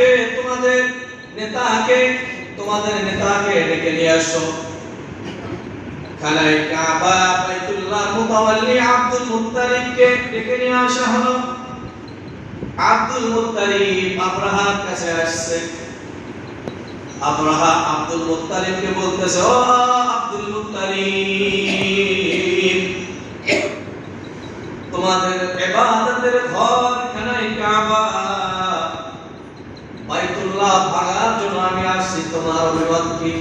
মুত্তালিবকে তোমাদের নেতাকে তোমাদের নেতাকে ডেকে নিয়ে আসো। খানায় কাবা, বাইতুল্লাহ মুতাওয়াল্লি আব্দুল মুত্তালিবকে ডেকে নিয়ে আসা হলো। আব্দুল মুত্তালিব আব্রাহার কাছে আসছে। আব্রাহা আব্দুল মুত্তালিবকে বলতেছে, ও আব্দুল মুত্তালিব, তোমাদের ইবাদতের ঘর খানায় কাবা বাইতুল্লাহ ভাঙার জন্য আমি আসছি তোমার অভিমত কি?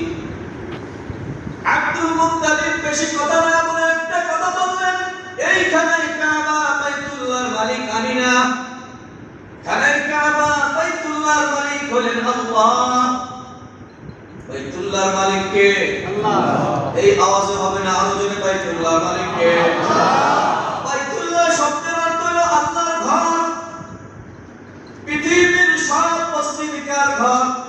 আব্দুল মুত্তালিব বেশি কথা না বলে একটা কথা বললেন এইখানে কাবা বাইতুল্লাহর মালিক আমি না। কাবা বাইতুল্লাহর মালিক হলেন আল্লাহ। বাইতুল্লাহর মালিক কে? আল্লাহ। এই আওয়াজে হবে না আরও জোরে বাইতুল্লাহর মালিক কে? বাইতুল্লাহ শব্দের অর্থ হলো আল্লাহর ঘর। পৃথিবীর সব ঘর।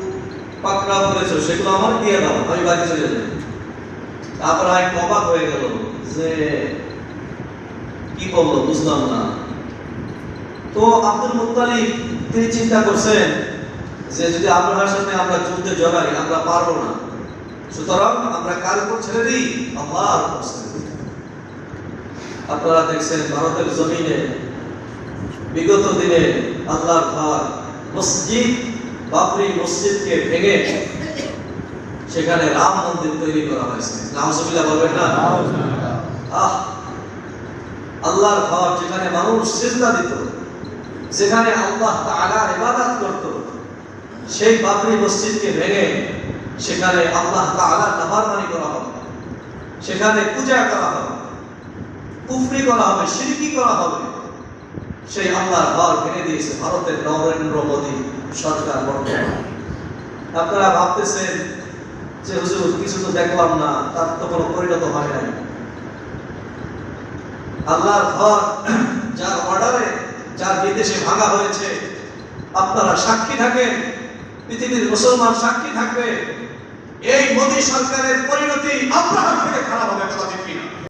পাকড়া বলেছ সেগুলো আমার দিয়ে দাও, আমি বাড়ি চলে যাই। তারপর আমি অবাক হয়ে গেল যে, কি বলল বুঝলাম না। তো আব্দুল মুত্তালিব, তিনি চিন্তা করছেন যে, যদি আব্রাহার সাথে আমরা যুদ্ধে জড়াই, আমরা পারব না। সুতরাং আমরা কার উপর ছেড়ে দিই? দিই। আপনারা দেখছেন ভারতের জমিনে, বিগত দিনে আল্লাহর ঘর, মসজিদ বাবরি মসজিদকে ভেঙে সেখানে রাম মন্দির তৈরি করা হয়েছে। নাহজুবিল্লাহ বলবেন না? আহ! আল্লাহর ঘর যেখানে মানুষ সিজদা দিত, যেখানে আল্লাহ তাআলার ইবাদত করত, সেই বাবরি মসজিদকে ভেঙে সেখানে আল্লাহ তাআলার নাফরমানি করা হবে। সেখানে পূজা করা হবে, কুফরি করা হবে শিরকি করা হবে। সেই আল্লাহর ঘর ভেঙে দিয়েছে ভারতের নরেন্দ্র মোদী। সরকার বর্তমান। আপনারা ভাবতেছেন যে, হুজুর, কিছু তো দেখলাম না, তার তো কোনো পরিণত হয় নাই। আল্লাহর ঘর যার অর্ডারে, যার বিদেশে ভাঙা হয়েছে, আপনারা সাক্ষী থাকেন, পৃথিবীর মুসলমান সাক্ষী থাকবে। এই মোদী সরকারের পরিণতি আপনার থেকে খারাপ হবে, কথা ঠিক